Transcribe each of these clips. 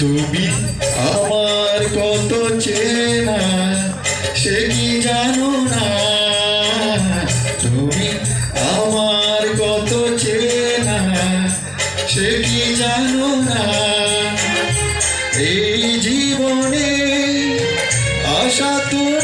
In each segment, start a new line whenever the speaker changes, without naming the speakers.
তুমি আমার কত চেনা, সে কি জানো না? তুমি আমার কত চেনা, সে কি জানো না? এই জীবনে আশা তুমি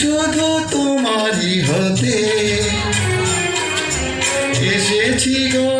শুধু
তোমারই হতে। এসেছি গো